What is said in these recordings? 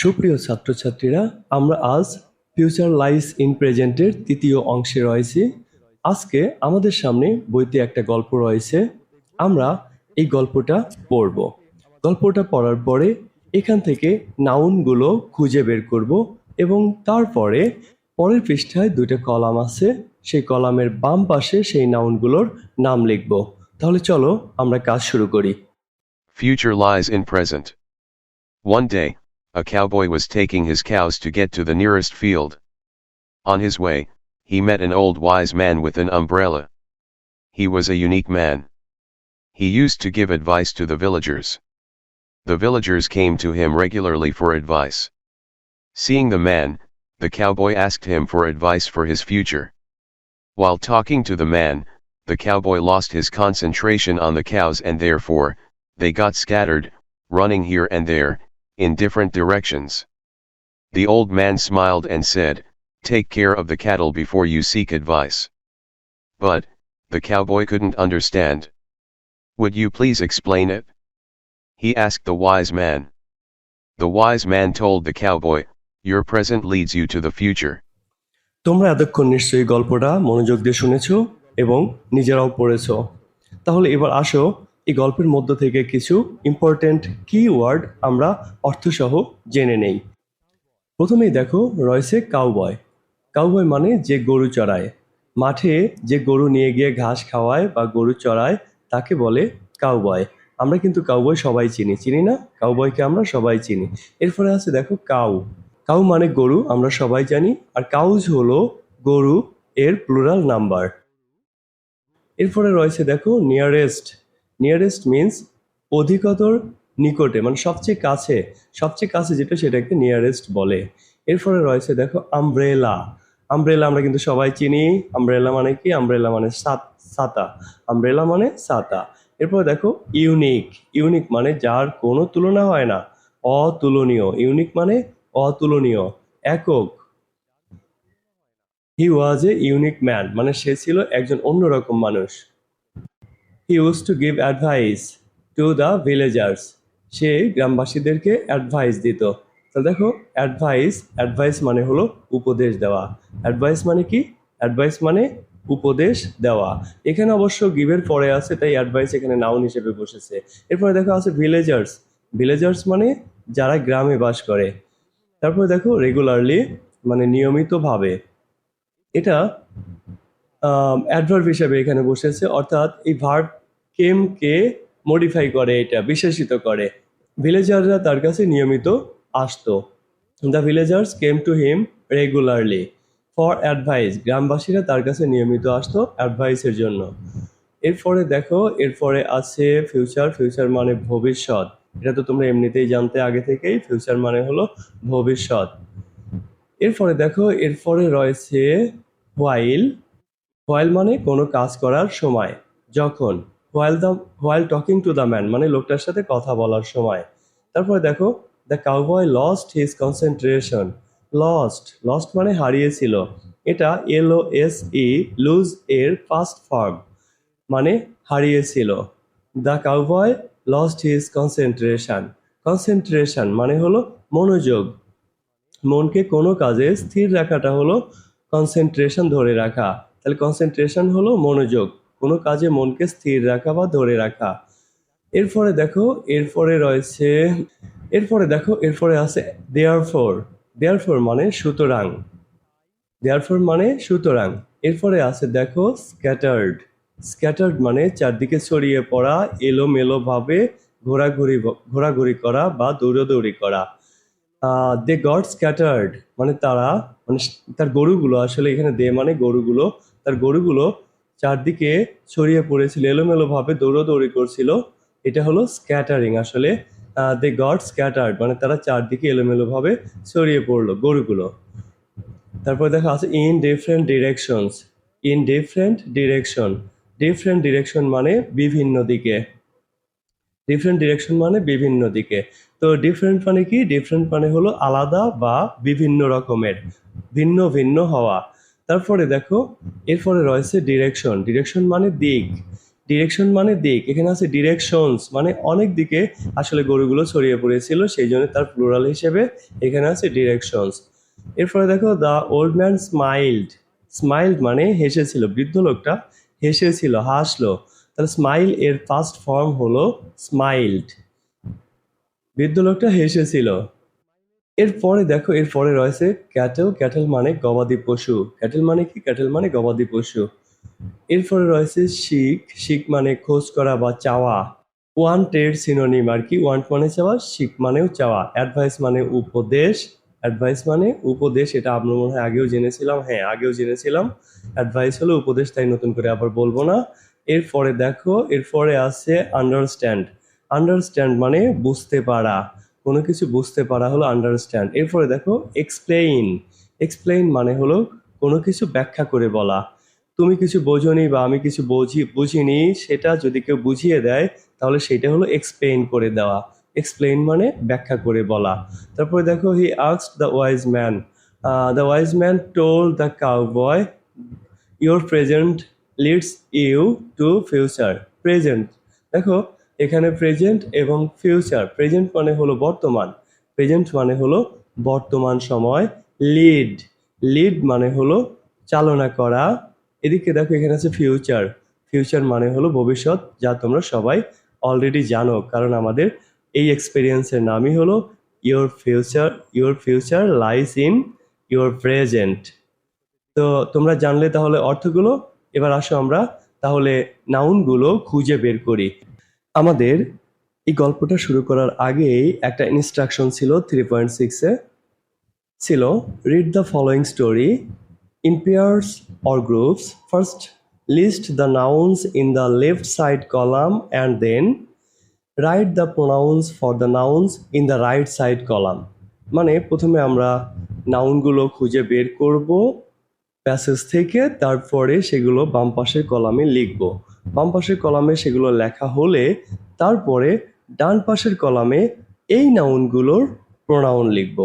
সুপ্রিয় ছাত্রছাত্রীরা আমরা আজ ফিউচার লাইস ইন প্রেজেন্টের তৃতীয় অংশে রয়েছি। আজকে আমাদের সামনে বইতে একটা গল্প রয়েছে। আমরা এই গল্পটা পড়ব। গল্পটা পড়ার পরে এখান থেকে নাউনগুলো খুঁজে বের করব এবং তারপরে পরের পৃষ্ঠায় দুটো কলাম আছে সেই কলামের বাম পাশে সেই নাউনগুলোর নাম লিখব। তাহলে চলো আমরা কাজ শুরু করি। Future lies in present. One day, a cowboy was taking his cows to get to the nearest field. On his way, he met an old wise man with an umbrella. He was a unique man. He used to give advice to the villagers. The villagers came to him regularly for advice. Seeing the man, the cowboy asked him for advice for his future. While talking to the man, the cowboy lost his concentration on the cows and therefore, they got scattered, running here and there, in different directions. The old man smiled and said, Take care of the cattle before you seek advice. But, the cowboy couldn't understand. Would you please explain it? He asked the wise man. The wise man told the cowboy, Your present leads you to the future. তোমরা এতক্ষণ নিশ্চয়ই গল্পটা মনোযোগ দিয়ে শুনেছো এবং নিজেরাও পড়েছো তাহলে এবার আসো এই গল্পের মধ্য থেকে কিছু ইম্পর্ট্যান্ট কিওয়ার্ড আমরা অর্থসহ জেনে নেই। প্রথমেই দেখো, রয়েছে কাউবয় কাউবয় মানে যে গরু চড়ায়। মাঠে যে গরু নিয়ে গিয়ে ঘাস খাওয়ায় বা গরু চড়ায়, তাকে বলে কাউবয় আমরা কিন্তু কাউবয় সবাই চিনি। চিনি না? কাউবয়কে আমরা সবাই চিনি। এরপরে আছে দেখো কাউ কাউ মানে গরু, আমরা সবাই জানি। আর কাউজ হলো গরু, এর প্লুরাল নাম্বার এরপরে রয়েছে দেখো নিয়ারেস্ট নিয়ারেস্ট মিন্স অধিকতর নিকটে মানে সবচেয়ে কাছে সবচেয়ে কাছে যেটা সেটাকে নিয়ারেস্ট বলে। এরপরে রয়েছে দেখো আমব্রেলা আমব্রেলা আমরা কিন্তু সবাই চিনি। আমব্রেলা মানে কি? আমব্রেলা মানে সাত- আমব্রেলা মানে ছাতা এরপরে দেখো ইউনিক ইউনিক মানে যার কোনো তুলনা হয় না। অতুলনীয়। ইউনিক মানে অতুলনীয়। একক। হি ওয়াজ এ ইউনিক ম্যান মানে সে ছিল একজন অন্যরকম মানুষ। Use to give advice to the villagers সে গ্রামবাসীদেরকে অ্যাডভাইস দিত। তো দেখো অ্যাডভাইস অ্যাডভাইস মানে হলো উপদেশ দেওয়া। অ্যাডভাইস মানে কি? অ্যাডভাইস মানে উপদেশ দেওয়া। এখানে অবশ্য গিভের পরে আছে, তাই অ্যাডভাইস এখানে নাউন হিসেবে বসেছে। এরপরে দেখো আছে ভিলেজার্স ভিলেজার্স মানে যারা গ্রামে বাস করে। তারপরে দেখো রেগুলারলি মানে নিয়মিতভাবে। এটা অ্যাডভার্ব হিসাবে এখানে বসেছে, অর্থাৎ এই ভার্ব কেমকে মডিফাই করে এটা, বিশেষিত করে। ভিলেজাররা তার কাছে নিয়মিত আসতো। The villagers came to him regularly for advice গ্রামবাসীরা তার কাছে নিয়মিত আসতো অ্যাডভাইসের জন্য। এরপরে দেখো, এরপরে আছে ফিউচার ফিউচার মানে ভবিষ্যৎ। এটা তো তোমরা এমনিতেই জানতে আগে থেকেই। ফিউচার মানে হলো ভবিষ্যৎ। এরপরে দেখো, এরপরে রয়েছে হোয়াইল হোয়াইল মানে কোনো কাজ করার সময়, যখন while the while talking to the man মানে লোকটার সাথে কথা বলার সময়। তারপরে দেখো the cowboy lost his concentration lost lost মানে হারিয়েছিল। এটা L O S E lose এর ফার্স্ট ফর্ম মানে হারিয়েছিল। The cowboy lost his concentration concentration মানে হলো মনোযোগ। মনকে কোনো কাজে স্থির রাখাটা হলো কনসেন্ট্রেশন ধরে রাখা। তাহলে কনসেন্ট্রেশন হলো মনোযোগ। কোনো কাজে মনকে স্থির রাখা বা ধরে রাখা। এরপরে দেখো, এরপরে রয়েছে, এরপরে দেখো, এরপরে আছে দেয়ার ফোর দেয়ার ফোর মানে সুতরাং। দেয়ার ফোর মানে সুতরাং। এরপরে আছে দেখো স্ক্যাটার্ড স্ক্যাটার্ড মানে চারদিকে ছড়িয়ে পড়া, এলোমেলোভাবে ঘোরাঘুরি ঘোরাঘুরি করা বা দৌড়াদৌড়ি করা। দে গড স্ক্যাটার্ড মানে তারা মানে তার গরুগুলো, আসলে এখানে দে মানে গরুগুলো তার গরুগুলো চারদিকে ছড়িয়ে পড়েছিল, এলোমেলোভাবে দৌড়াদৌড়ি করছিল। এটা হলো স্ক্যাটারিং আসলে দে গড স্ক্যাটার্ড মানে তারা চারদিকে এলোমেলোভাবে ছড়িয়ে পড়ল গরুগুলো। তারপর দেখা আছে in different directions in different direction different direction মানে বিভিন্ন দিকে। ডিফারেন্ট ডিরেকশন মানে বিভিন্ন দিকে। তো ডিফারেন্ট মানে কি? ডিফারেন্ট মানে হলো আলাদা বা বিভিন্ন রকমের, ভিন্ন ভিন্ন হওয়া। তারপরে দেখো, এরপরে রয়েছে ডিরেকশন ডিরেকশন মানে দিক। ডিরেকশন মানে দিক। এখানে আছে ডিরেকশনস মানে অনেক দিকে আসলে গরুগুলো ছড়িয়ে পড়েছিল, সেই জন্য তার প্লুরাল হিসেবে এখানে আছে ডিরেকশনস এরপরে দেখো the old man smiled smiled মানে হেসেছিল, বৃদ্ধ লোকটা হেসেছিল, হাসলো। তাহলে স্মাইল এর ফার্স্ট ফর্ম হলো স্মাইল্ড বৃদ্ধ লোকটা হেসেছিল। এরপরে দেখো, এরপরে রয়েছে ক্যাটেল ক্যাটেল মানে গবাদি পশু। ক্যাটেল মানে কি? ক্যাটেল মানে গবাদি পশু। এরপরে রয়েছে শিখ। শিখ মানে খোঁজ করা বা চাওয়া। ওয়ান্টেড সিনোনিম আর কি? ওয়ান্ট মানে চাওয়া, শিখ মানেও চাওয়া। অ্যাডভাইস মানে উপদেশ। অ্যাডভাইস মানে উপদেশ, এটা আমরা মনে হয় আগেও জেনেছিলাম। হ্যাঁ আগেও জেনেছিলাম। অ্যাডভাইস হলো উপদেশ, তাই নতুন করে আবার বলব না। এরপরে দেখো, এরপরে আছে আন্ডারস্ট্যান্ড আন্ডারস্ট্যান্ড মানে বুঝতে পারা। কোনো কিছু বুঝতে পারা হলো আন্ডারস্ট্যান্ড এরপরে দেখো এক্সপ্লেইন এক্সপ্লেইন মানে হলো কোনো কিছু ব্যাখ্যা করে বলা। তুমি কিছু বোঝোনি বা আমি কিছু বুঝি, বুঝিনি, সেটা যদি কেউ বুঝিয়ে দেয়, তাহলে সেটা হলো এক্সপ্লেইন করে দেওয়া। এক্সপ্লেইন মানে ব্যাখ্যা করে বলা। তারপরে দেখো he asked the wise man the wise man told the cowboy your present leads you to future present দেখো এখানে প্রেজেন্ট এবং ফিউচার প্রেজেন্ট মানে হলো বর্তমান প্রেজেন্ট মানে হলো বর্তমান সময় লিড লিড মানে হলো চালনা করা। এদিকে দেখো এখানে আছে ফিউচার ফিউচার মানে হলো ভবিষ্যৎ, যা তোমরা সবাই অলরেডি জানো, কারণ আমাদের এই এক্সপিরিয়েন্সের নামই হলো your future your future lies in your present তো তোমরা জানলে তাহলে অর্থগুলো, এবার আসো আমরা তাহলে নাউনগুলো খুঁজে বের করি। আমাদের এই গল্পটা শুরু করার আগেই একটা ইনস্ট্রাকশন ছিল থ্রি পয়েন্ট সিক্সে ছিল read the following story in pairs or groups first list the nouns in the left side column and then write the pronouns for the nouns in the right side column মানে প্রথমে আমরা নাউনগুলো খুঁজে বের করব passage থেকে, তারপরে সেগুলো বাম পাশের কলামে লিখব। বাম পাশের কলামে সেগুলো লেখা হলে তারপরে ডান পাশের কলামে এই নাউনগুলোর প্রোনাউন লিখব।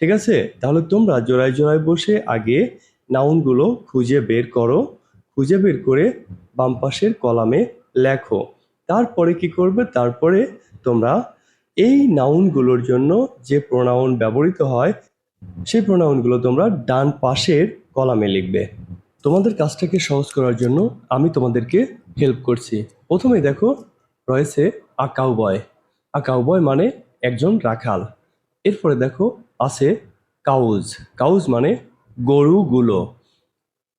ঠিক আছে? তাহলে তোমরা জোড়ায় জোড়ায় বসে আগে নাউনগুলো খুঁজে বের করো। খুঁজে বের করে বাম পাশের কলামে লেখো। তারপরে কি করবে? তারপরে তোমরা এই নাউনগুলোর জন্য যে প্রোনাউন ব্যবহৃত হয়, সেই প্রোনাউনগুলো তোমরা ডান পাশের কলামে লিখবে। তোমাদের কাজটাকে সহজ করার জন্য আমি তোমাদেরকে হেল্প করছি। প্রথমে দেখো রয়েছে আ কাউবয় আ কাউবয় মানে একজন রাখাল। এরপরে দেখো আছে কাউজ কাউজ মানে গরুগুলো।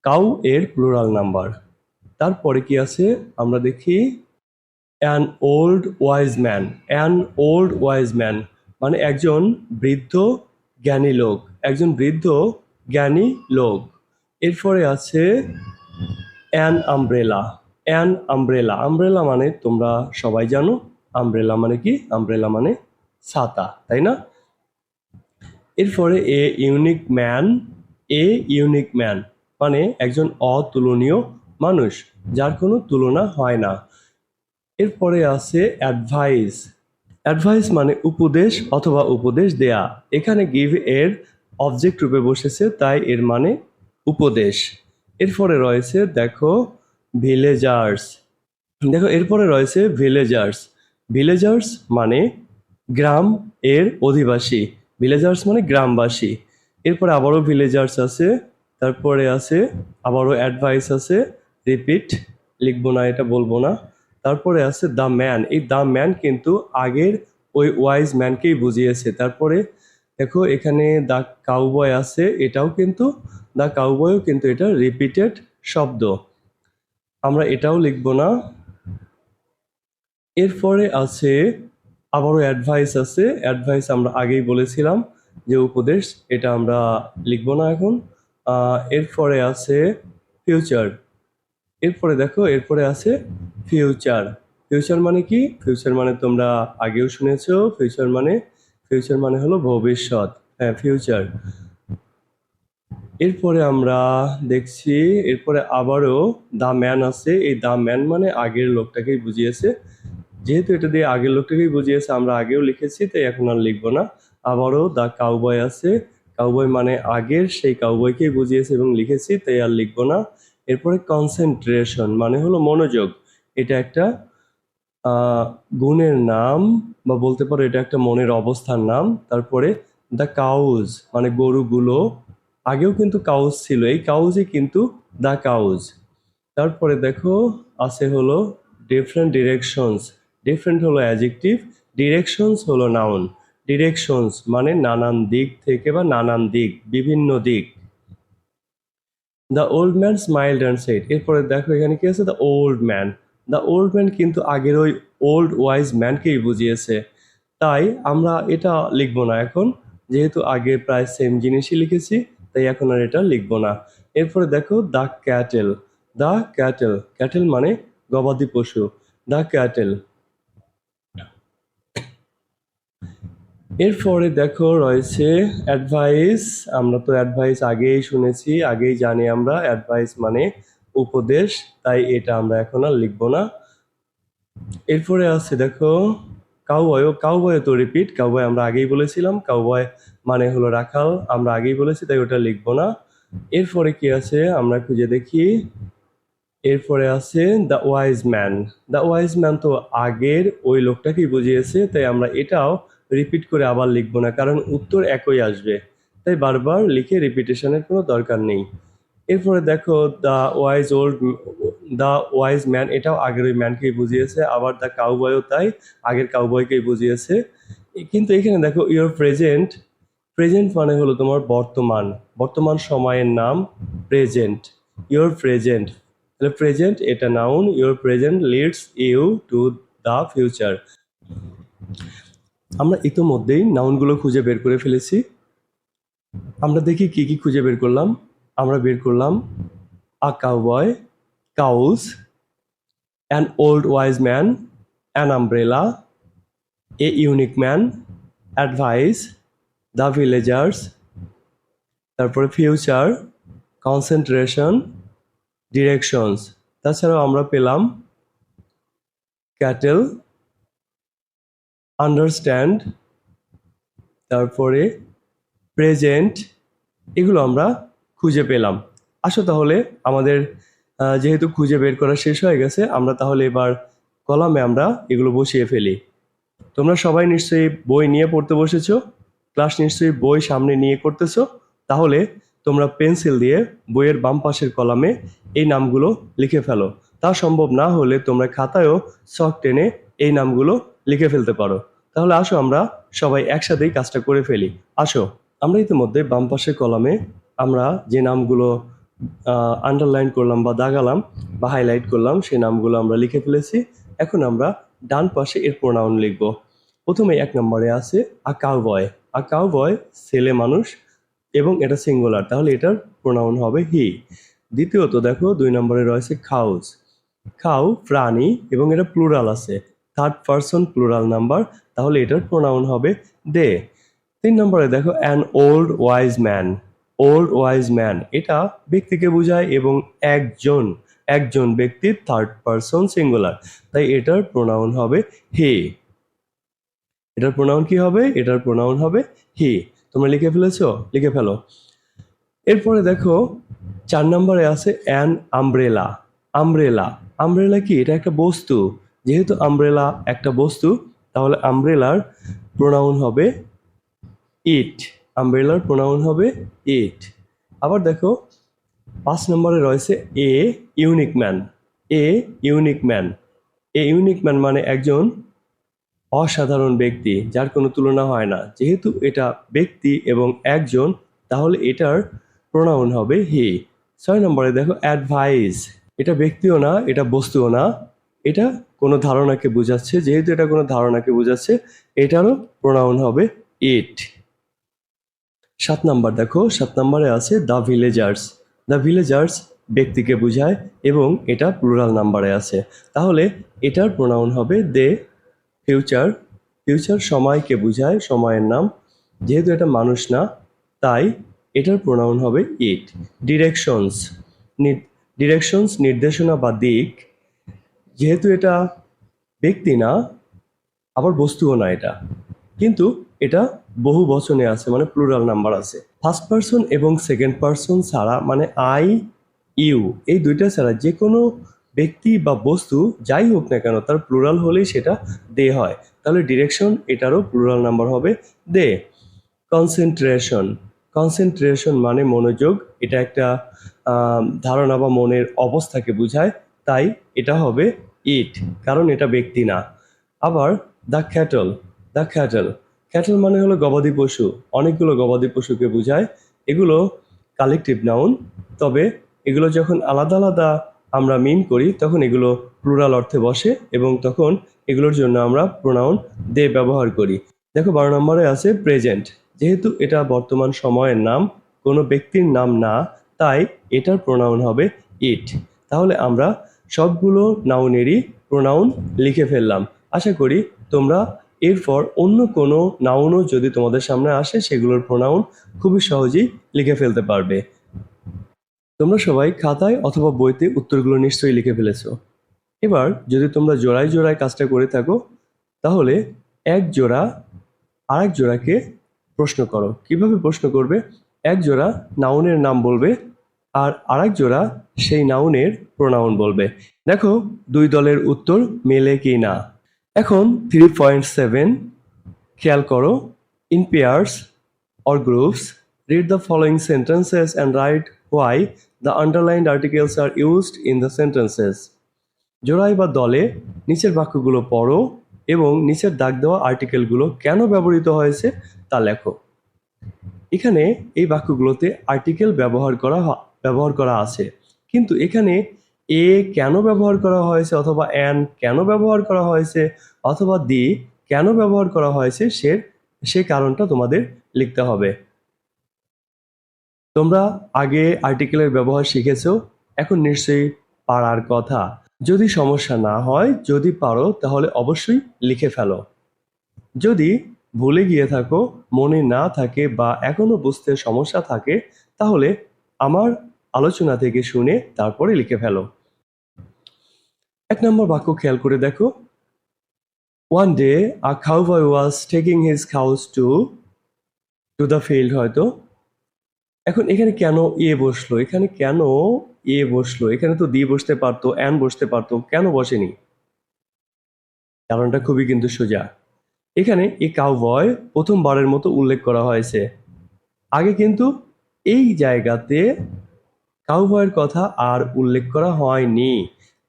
কাউ এর প্লুরাল নাম্বার তারপরে কি আছে? আমরা দেখি an old wise man an old wise man মানে একজন বৃদ্ধ জ্ঞানী লোক। একজন বৃদ্ধ জ্ঞানী লোক। এরপরে আছে an umbrella an umbrella umbrella মানে তোমরা সবাই জানো আমব্রেলা মানে কি? আমব্রেলা মানে ছাতা, তাই না? এরপরে a unique man a unique man মানে একজন অতুলনীয় মানুষ, যার কোনো তুলনা হয় না। এরপরে আছে অ্যাডভাইস অ্যাডভাইস মানে উপদেশ অথবা উপদেশ দেয়া। এখানে গিভ এর অবজেক্ট রূপে বসেছে, তাই এর মানে উপদেশ। এরপরে রয়েছে, দেখো ভিলেজার্স দেখো, এরপরে রয়েছে ভিলেজার্স ভিলেজার্স মানে গ্রাম এর অধিবাসী। ভিলেজার্স মানে গ্রামবাসী। এরপরে আবারও ভিলেজার্স আছে, তারপরে আছে, আবারও অ্যাডভাইস আছে রিপিট লিখব না, এটা বলব না। তারপরে আছে দ্য ম্যান এই দ্য ম্যান কিন্তু আগের ওই ওয়াইজ ম্যানকেই বুঝিয়েছে। তারপরে দেখো, এখানে দ্য কাউবয় আছে, এটাও কিন্তু দ্য কাউবয়ও কিন্তু এটা রিপিটেড শব্দ। আমরা এটাও লিখব না। এরপরে আছে, আবারও অ্যাডভাইস আছে। অ্যাডভাইস আমরা আগেই বলেছিলাম যে উপদেশ, এটা আমরা লিখব না এখন। এরপরে আছে ফিউচার এরপরে দেখো, এরপরে আছে ফিউচার ফিউচার মানে কি? ফিউচার মানে তোমরা আগেও শুনেছো ফিউচার মানে ফিউচার মানে হলো ভবিষ্যৎ। হ্যাঁ ফিউচার এরপরে আমরা দেখছি, এরপরে আবারও দ্য ম্যান আছে। এই দ্য ম্যান মানে আগের লোকটাকেই বুঝিয়েছে। যেহেতু এটা দিয়ে আগের লোকটাকেই বুঝিয়েছে, আমরা আগেও লিখেছি, তাই এখন আর লিখব না। আবারও দ্য কাউবয় আছে। কাউবয় মানে আগের, সেই কাউবয়কেই বুঝিয়েছে এবং লিখেছি, তাই আর লিখব না। এরপরে কনসেন্ট্রেশন মানে হলো মনোযোগ। এটা একটা গুণের নাম, বা বলতে পারো এটা একটা মনের অবস্থার নাম। তারপরে দ্য কাউজ মানে গরুগুলো আগেও কিন্তু কাউজ ছিল, এই কাউজই কিন্তু দ্য কাউজ। তারপরে দেখো, আছে হলো ডিফারেন্ট ডিরেকশনস ডিফারেন্ট হলো অ্যাজেক্টিভ ডিরেকশনস হলো নাউন ডিরেকশনস মানে নানান দিক থেকে বা নানান দিক, বিভিন্ন দিক। The old man smile and set এরপরে দেখো, এখানে কি আছে? The old man the old man কিন্তু আগের ওই ওল্ড ওয়াইজ ম্যানকেই বুঝিয়েছে। তাই আমরা এটা লিখব না এখন, যেহেতু আগে প্রায় সেম জিনিসই লিখেছি। তাই এখন আর এটা লিখব না। এরপরে দেখো, the cattle. The cattle. Cattle মানে গবাদি পশু। The cattle. এরপরে দেখো, রয়েছে অ্যাডভাইস। আমরা তো অ্যাডভাইস আগেই শুনেছি, আগেই জানি আমরা। অ্যাডভাইস মানে উপদেশ, তাই এটা আমরা এখন আর লিখব না। এরপরে আছে দেখো কাউবয় কাউবয় তো রিপিট কাউবয় আমরা আগেই বলেছিলাম, কাউবয় মানে হলো রাখাল, আমরা আগেই বলেছি, তাই ওটা লিখব না। এরপরে কি আছে? আমরা খুঁজে দেখি। এরপরে আছে the wise man the wise man তো আগের ওই লোকটাকেই বুঝিয়েছে, তাই আমরা এটাও রিপিট করে আবার লিখব না, কারণ উত্তর একই আসবে। তাই বারবার লিখে রিপিটেশনের কোনো দরকার নেই। এরপরে দেখো the wise old the wise man এটাও আগের ওই ম্যানকেই বুঝিয়েছে, আবার দ্য কাউবয়ও তাই, আগের কাউবয়কেই বুঝিয়েছে। কিন্তু এখানে দেখো ইওর প্রেজেন্ট প্রেজেন্ট মানে হলো তোমার বর্তমান। বর্তমান সময়ের নাম প্রেজেন্ট ইওর প্রেজেন্ট তাহলে প্রেজেন্ট এটা noun your present leads you to the future আমরা ইতোমধ্যেই নাউনগুলো খুঁজে বের করে ফেলেছি। আমরা দেখি কি কি খুঁজে বের করলাম। আমরা বের করলাম a cowboy cows an old wise man an umbrella a unique man advice the villagers তারপরে ফিউচার কনসেন্ট্রেশন ডিরেকশনস তাছাড়াও আমরা পেলাম ক্যাটেল আন্ডারস্ট্যান্ড তারপরে প্রেজেন্ট এগুলো আমরা খুঁজে পেলাম। আসো তাহলে আমাদের যেহেতু খুঁজে বের করা শেষ হয়ে গেছে, আমরা তাহলে এবার কলামে আমরা এগুলো বসিয়ে ফেলি। তোমরা সবাই নিশ্চয়ই বই নিয়ে পড়তে বসেছো, ক্লাস নিশ্চয়ই বই সামনে নিয়ে করতেছো, তাহলে তোমরা পেন্সিল দিয়ে বইয়ের বাম পাশের কলামে এই নামগুলো লিখে ফেলো। তা সম্ভব না হলে তোমরা খাতায়ও শখ টেনে এই নামগুলো লিখে ফেলতে পারো। তাহলে আসো আমরা সবাই একসাথেই কাজটা করে ফেলি। আসো, আমরা ইতিমধ্যে বাম পাশের কলামে আমরা যে নামগুলো আন্ডারলাইন করলাম বা দাগালাম বা হাইলাইট করলাম, সেই নামগুলো আমরা লিখে ফেলেছি। এখন আমরা ডান পাশে এর প্রোনাউন লিখব। প্রথমে এক নম্বরে আছে আ কাউ বয় আ কাউ বয় ছেলে মানুষ এবং এটা সিঙ্গুলার তাহলে এটার প্রোনাউন হবে হি দ্বিতীয়ত দেখো, দুই নম্বরে রয়েছে খাউজ খাউ প্রাণী এবং এটা প্লুরাল আছে। থার্ড পারসন প্লুরাল নাম্বার তাহলে এটার প্রোনাউন হবে দে তিন নম্বরে দেখো an old wise man old wise man এটা ব্যক্তিকে বোঝায় এবং একজন একজন ব্যক্তির থার্ড পারসন সিঙ্গুলার তাই এটার প্রোনাউন হবে হে এটার প্রোনাউন কি হবে? এটার প্রোনাউন হবে হি তোমরা লিখে ফেলেছো? লিখে ফেলো। এরপরে দেখো, চার নম্বরে আছে অ্যান আমব্রেলা আমব্রেলা আমব্রেলা কি? এটা একটা বস্তু। যেহেতু আমব্রেলা একটা বস্তু, তাহলে আমব্রেলার প্রোনাউন হবে ইট আমব্রেলার প্রোনাউন হবে ইট আবার দেখো, পাঁচ নম্বরে রয়েছে a unique man a unique man a unique man মানে একজন অসাধারণ ব্যক্তি, যার কোনো তুলনা হয় না। যেহেতু এটা ব্যক্তি এবং একজন, তাহলে এটার প্রোনাউন হবে হি ছয় নম্বরে দেখো অ্যাডভাইস এটা ব্যক্তিও না, এটা বস্তুও না। এটা কোনো ধারণাকে বোঝাচ্ছে, যেহেতু এটা কোনো ধারণাকে বোঝাচ্ছে, এটারও প্রোনাউন হবে ইট সাত নাম্বার দেখো, সাত নাম্বারে আছে দ্য ভিলেজার্স। দ্য ভিলেজার্স ব্যক্তিকে বোঝায় এবং এটা প্লুরাল নাম্বারে আছে। তাহলে এটার প্রোনাউন হবে দে ফিউচার। ফিউচার সময়কে বোঝায়, সময়ের নাম। যেহেতু এটা মানুষ না, তাই এটার প্রোনাউন হবে ইট। ডিরেকশনস ডিরেকশনস, নির্দেশনা বা দিক। যেহেতু এটা ব্যক্তি না, আবার বস্তুও না এটা। কিন্তু এটা বহু বচনে আছে মানে প্লুরাল নাম্বার আছে। ফার্স্ট পার্সন এবং সেকেন্ড পার্সন ছাড়া মানে আই ইউ এই দুইটা ছাড়া যে কোনো ব্যক্তি বা বস্তু যাই হোক না কেন, তার প্লুরাল হলেই সেটা দে হয়। তাহলে ডিরেকশন এটারও প্লুরাল নাম্বার হবে দে। কনসেন্ট্রেশন কনসেন্ট্রেশন মানে মনোযোগ, এটা একটা ধারণা বা মনের অবস্থাকে বোঝায়, তাই এটা হবে ইট কারণ এটা ব্যক্তি না। আবার the cattle the cattle cattle মানে হলো গবাদি পশু। অনেকগুলো গবাদি পশুকে বোঝায়। এগুলো কালেকটিভ নাউন তবে এগুলো যখন আলাদা আলাদা আমরা মিন করি, তখন এগুলো প্লুরাল অর্থে বসে এবং তখন এগুলোর জন্য আমরা প্রোনাউন দে ব্যবহার করি। দেখো বারো নম্বরে আছে প্রেজেন্ট যেহেতু এটা বর্তমান সময়ের নাম, কোনো ব্যক্তির নাম না, তাই এটার প্রোনাউন হবে ইট তাহলে আমরা সবগুলো নাউনেরই প্রোনাউন লিখে ফেললাম। আশা করি তোমরা এরপর অন্য কোনো নাউনও যদি তোমাদের সামনে আসে, সেগুলোর প্রোনাউন খুবই সহজেই লিখে ফেলতে পারবে। তোমরা সবাই খাতায় অথবা বইতে উত্তরগুলো নিশ্চয়ই লিখে ফেলেছ। এবার যদি তোমরা জোড়ায় জোড়ায় কাজটা করে থাকো, তাহলে এক জোড়া আরেক জোড়াকে প্রশ্ন করো। কীভাবে প্রশ্ন করবে? এক জোড়া নাউনের নাম বলবে আর আরেক জোড়া সেই নাউনের প্রোনাউন বলবে। দেখো দুই দলের উত্তর মেলে কি না। এখন থ্রি পয়েন্ট সেভেন খেয়াল করো in pairs or groups, read the following sentences and write why the underlined articles are used in the sentences. জোড়ায় বা দলে নিচের বাক্যগুলো পড়ো এবং নিচের দাগ দেওয়া আর্টিকেলগুলো কেন ব্যবহৃত হয়েছে তা লেখো এখানে এই বাক্যগুলোতে আর্টিকেল ব্যবহার করা ব্যবহার করা আছে কিন্তু এখানে এ কেন ব্যবহার করা হয়েছে অথবা অ্যান কেন ব্যবহার করা হয়েছে অথবা দি কেন ব্যবহার করা হয়েছে সে সে কারণটা তোমাদের লিখতে হবে। তোমরা আগে আর্টিকেলের ব্যবহার শিখেছো, এখন নিশ্চয়ই পারার কথা। যদি সমস্যা না হয়, যদি পারো, তাহলে অবশ্যই লিখে ফেলো। যদি ভুলে গিয়ে থাকো, মনে না থাকে বা এখনও বুঝতে সমস্যা থাকে, তাহলে আমার আলোচনা থেকে শুনে তারপরে লিখে ফেলো। এক নম্বর বাক্য খেয়াল করে দেখো। One day a cowboy was taking his cows to to the field হয়তো। এখন এখানে কেন এ বসল? এখানে কেন এ বসল? এখানে তো দি বসতে পারতো, অ্যান বসতে পারতো, কেন বসেনি? কারণটা খুবই কিন্তু সোজা। এখানে এই কাউবয় প্রথমবারের মতো উল্লেখ করা হয়েছে। আগে কিন্তু এই জায়গাতে কাউবয়ের কথা আর উল্লেখ করা হয়নি।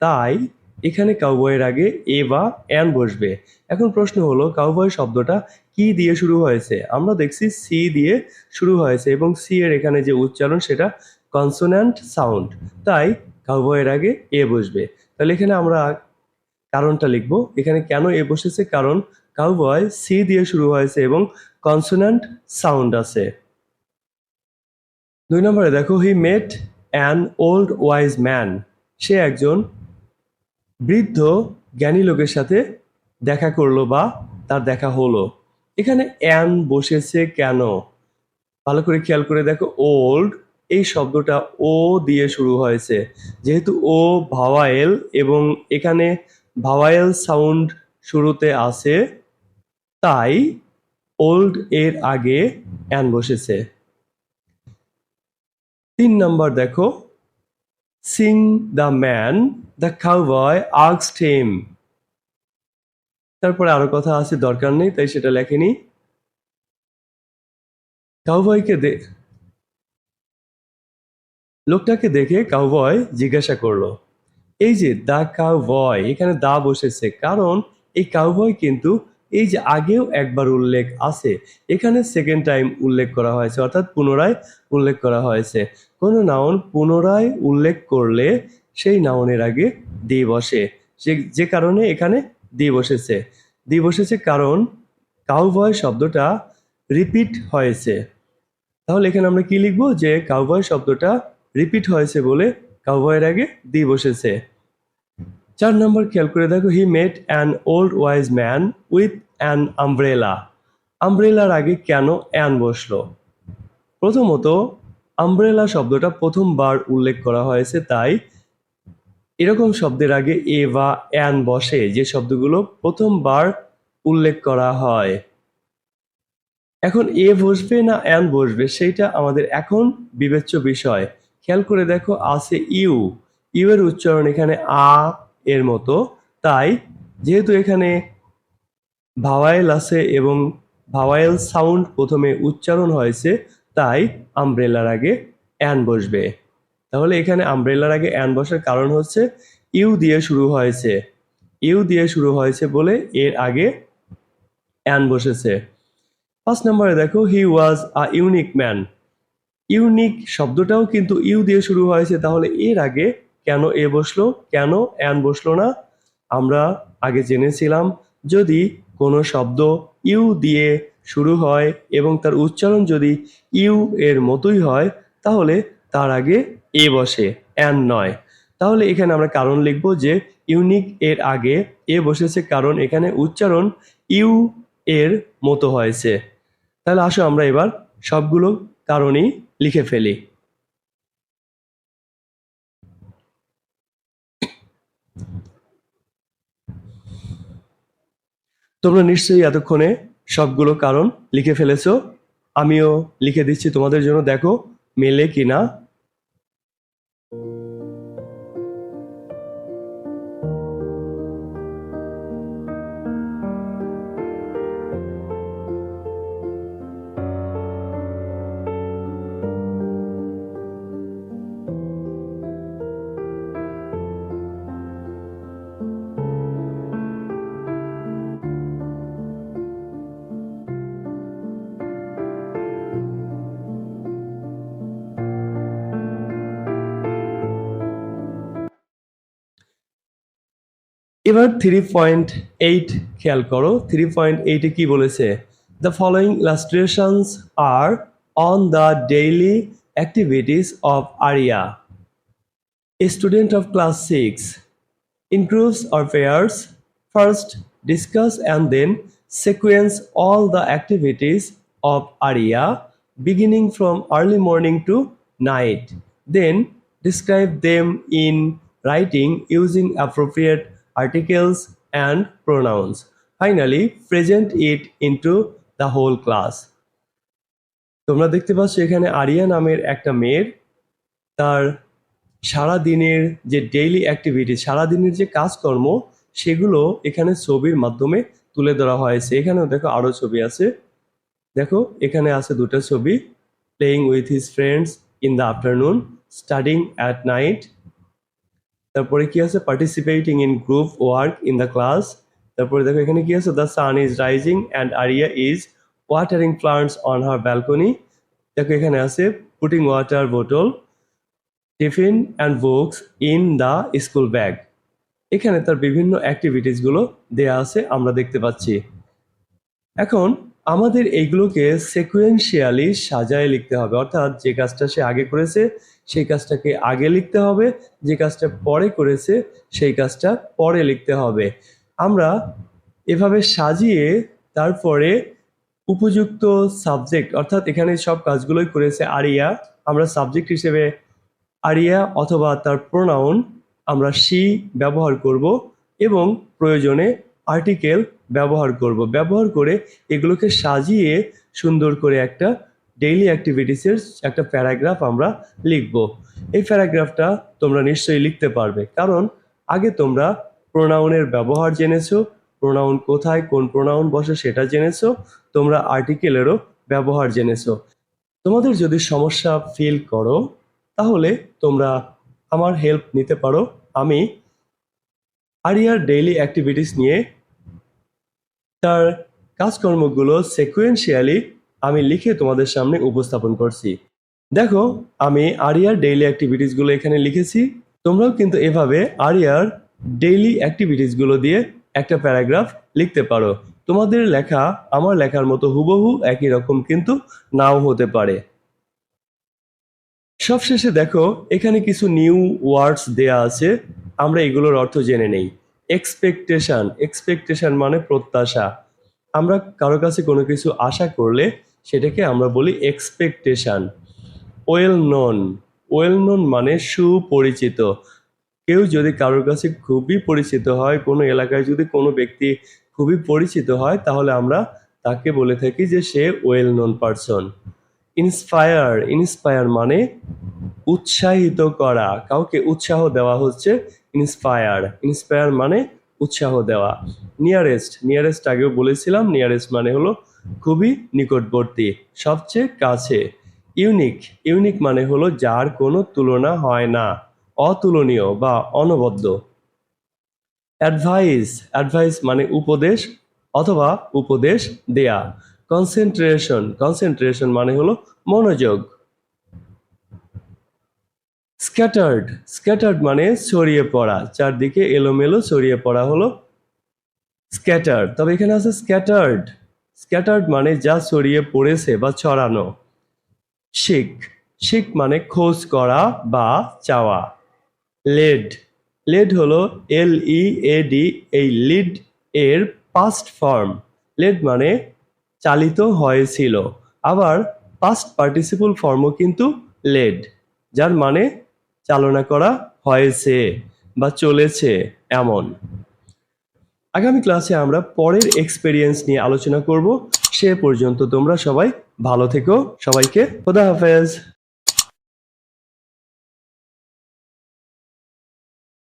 তাই এখানে কাউবয়ের আগে এ বা অ্যান বসবে। এখন প্রশ্ন হলো কাউবয় শব্দটা কি দিয়ে শুরু হয়েছে? আমরা দেখছি সি দিয়ে শুরু হয়েছে এবং সি এর এখানে যে উচ্চারণ সেটা কনসোন্যান্ট সাউন্ড তাই কাউবয়ের আগে এ বসবে। তাহলে এখানে আমরা কারণটা লিখব। এখানে কেন এ বসেছে? কারণ কাউবয় সি দিয়ে শুরু হয়েছে এবং কনসোন্যান্ট সাউন্ড আছে। দুই নম্বরে দেখো he met an old wise man সে একজন বৃদ্ধ জ্ঞানী লোকের সাথে দেখা করল বা তার দেখা হলো। এখানে অ্যান বসেছে কেন? ভালো করে খেয়াল করে দেখো, ওল্ড এই শব্দটা ও দিয়ে শুরু হয়েছে। যেহেতু ও ভাওয়াইল এবং এখানে ভাওয়াইল সাউন্ড শুরুতে আছে, তাই ওল্ড এর আগে অ্যান বসেছে। তিন নাম্বার দেখো seeing the man the cowboy আক্সড him তারপরে আরও কথা আছে, দরকার নেই, তাই সেটা লেখেনি। কাউবয়কে দে লোকটাকে দেখে কাউবয় জিজ্ঞাসা করল, এই যে দা কাউবয় এখানে দা বসেছে, কারণ এই কাউবয় কিন্তু এই যে আগেও একবার উল্লেখ আছে, এখানে সেকেন্ড টাইম উল্লেখ করা হয়েছে, অর্থাৎ পুনরায় উল্লেখ করা হয়েছে। কোনো নাউন পুনরায় উল্লেখ করলে সেই নাউনের আগে দি বসে। যে কারণে এখানে দি বসেছে। দি বসেছে কারণ কাউবয় শব্দটা রিপিট হয়েছে। তাহলে এখানে আমরা কি লিখব? যে কাউবয় শব্দটা রিপিট হয়েছে বলে কাউবয়ের আগে দি বসেছে। চার নম্বর খেয়াল করে দেখো he met an old wise man with an umbrella আমব্রেলার আগে কেন অ্যান বসল? প্রথমত আমব্রেলা শব্দটা প্রথমবার উল্লেখ করা হয়েছে, তাই এরকম শব্দের আগে এ বা অ্যান বসে, যে শব্দগুলো প্রথমবার উল্লেখ করা হয়। এখন এ বসবে না অ্যান বসবে, সেইটা আমাদের এখন বিবেচ্য বিষয়। খেয়াল করে দেখো, আছে ইউ। ইউ এর উচ্চারণ এখানে আ এর মতো। তাই যেহেতু এখানে ভাওয়াইল আছে এবং ভাওয়াইল সাউন্ড প্রথমে উচ্চারণ হয়েছে, তাই আমব্রেলার আগে অ্যান বসবে। তাহলে এখানে আমব্রেলার আগে অ্যান বসার কারণ হচ্ছে ইউ দিয়ে শুরু হয়েছে। ইউ দিয়ে শুরু হয়েছে বলে এর আগে অ্যান বসেছে। পাঁচ নম্বরে দেখো, he was a unique man. Unique শব্দটাও কিন্তু ইউ দিয়ে শুরু হয়েছে, তাহলে এর আগে কেন এ বসল, কেন অ্যান বসল না? আমরা আগে জেনেছিলাম যদি কোনো শব্দ ইউ দিয়ে শুরু হয় এবং তার উচ্চারণ যদি ইউ এর মতোই হয়, তাহলে তার আগে এ বসে, অ্যান নয়। তাহলে এখানে আমরা কারণ লিখব যে ইউনিক এর আগে এ বসেছে কারণ এখানে উচ্চারণ ইউ এর মতো হয়েছে। তাহলে আসো আমরা এবার সবগুলো কারণই লিখে ফেলি। তোমরা নিশ্চয়ই এতক্ষণে সবগুলো কারণ লিখে ফেলেছ। আমিও লিখে দিচ্ছি তোমাদের জন্য। দেখো, মেলে কিনা। এবার থ্রি পয়েন্ট এইট খেয়াল করো থ্রি পয়েন্ট এইটে কি বলেছে? The following illustrations are on the daily activities of Aria student of class six in groups or pairs first discuss and then sequence all the activities of Aria beginning from early morning to night then describe them in writing using appropriate articles, and pronouns. Finally, present it into the whole class. তোমরা দেখতে পাচ্ছ এখানে area নামের একটা মেয়ের তার সারা দিনের যে ডেইলি অ্যাক্টিভিটি সারা দিনের যে কাজকর্ম, সেগুলো এখানে ছবির মাধ্যমে তুলে ধরা হয়েছে। এখানেও দেখো আরও ছবি আছে। দেখো, এখানে আছে দুটো ছবি playing with his friends in the afternoon studying at night তারপরে কি আছে? Participating in group work in the class তারপরে দেখো এখানে কি আছে? The sun is rising and Aria is watering plants on her balcony দেখো এখানে আছে পুটিং ওয়াটার বোতল tiffin and books in the school bag এখানে তার বিভিন্ন অ্যাক্টিভিটিসগুলো দেয়া আছে, আমরা দেখতে পাচ্ছি। এখন আমাদের এইগুলোকে সেকুয়েন্সিয়ালি সাজায় লিখতে হবে। অর্থাৎ যে কাজটা সে আগে করেছে, সেই কাজটাকে আগে লিখতে হবে। যে কাজটা পরে করেছে, সেই কাজটা পরে লিখতে হবে। আমরা এভাবে সাজিয়ে তারপরে উপযুক্ত সাবজেক্ট অর্থাৎ এখানে সব কাজগুলোই করেছে আরিয়া। আমরা সাবজেক্ট হিসেবে আরিয়া অথবা তার প্রোনাউন আমরা সি ব্যবহার করব এবং প্রয়োজনে আর্টিকেল ব্যবহার করব। ব্যবহার করে এগুলোকে সাজিয়ে সুন্দর করে একটা ডেইলি অ্যাক্টিভিটিসের একটা প্যারাগ্রাফ আমরা লিখব। এই প্যারাগ্রাফটা তোমরা নিশ্চয়ই লিখতে পারবে। কারণ আগে তোমরা প্রোনাউনের ব্যবহার জেনেছো প্রোনাউন কোথায়, কোন প্রোনাউন বসে সেটা জেনেছো, তোমরা আর্টিকেলেরও ব্যবহার জেনেছো। তোমাদের যদি সমস্যা ফিল করো, তাহলে তোমরা আমার হেল্প নিতে পারো। আমি আরিয়ার ডেইলি অ্যাক্টিভিটিস নিয়ে তার কাজকর্মগুলো সেকুয়েন্সিয়ালি আমি লিখে তোমাদের সামনে উপস্থাপন করছি। দেখো, আমি আরিয়ার ডেইলি অ্যাক্টিভিটিসগুলো এখানে লিখেছি। তোমরাও কিন্তু এভাবে আরিয়ার ডেইলি অ্যাক্টিভিটিসগুলো দিয়ে একটা প্যারাগ্রাফ লিখতে পারো। তোমাদের লেখা আমার লেখার মতো হুবহু একই রকম কিন্তু নাও হতে পারে। সবশেষে দেখো, এখানে কিছু নিউ ওয়ার্ডস দেয়া আছে। আমরা এগুলোর অর্থ জেনে নেই। এক্সপেকটেশন এক্সপেকটেশন মানে প্রত্যাশা। আমরা কারও কাছে কোনো কিছু আশা করলে সেটাকে আমরা বলি expectation well known well known মানে সুপরিচিত। কেউ যদি কারোর কাছে খুবই পরিচিত হয়, কোনো এলাকায় যদি কোনো ব্যক্তি খুবই পরিচিত হয়, তাহলে আমরা তাকে বলে থাকি যে সে well known person inspire inspire মানে উৎসাহিত করা। কাউকে উৎসাহ দেওয়া হচ্ছে ইন্সপায়ার ইন্সপায়ার মানে উৎসাহ দেওয়া। নিয়ারেস্ট নিয়ারেস্ট আগেও বলেছিলাম নিয়ারেস্ট মানে হলো খুবই নিকটবর্তী, সবচেয়ে কাছে। ইউনিক ইউনিক মানে হলো যার কোনো তুলনা হয় না, অতুলনীয় বা অনবদ্য। অ্যাডভাইস অ্যাডভাইস মানে উপদেশ অথবা উপদেশ দেয়া। কনসেন্ট্রেশন কনসেন্ট্রেশন মানে হলো মনোযোগ। স্ক্যাটার্ড স্ক্যাটার্ড মানে ছড়িয়ে পড়া। চারদিকে এলোমেলো ছড়িয়ে পড়া হলো স্ক্যাটার্ড তবে এখানে আছে স্ক্যাটার্ড স্ক্যাটার্ড মানে যা ছড়িয়ে পড়েছে বা ছড়ানো। শিখ শিখ মানে খোঁজ করা বা চাওয়া। লেড লেড হলো এল ই এ ডি এই লিড এর পাস্ট ফর্ম লেড মানে চালিত হয়েছিল। আবার পাস্ট পার্টিসিপল ফর্মও কিন্তু লেড যার মানে চালনা করা হয়েছে বা চলেছে এমন। আগামী ক্লাসে আমরা পরের এক্সপেরিয়েন্স নিয়ে আলোচনা করব। সে পর্যন্ত তোমরা সবাই ভালো থেকো। সবাইকে খোদা হাফেজ।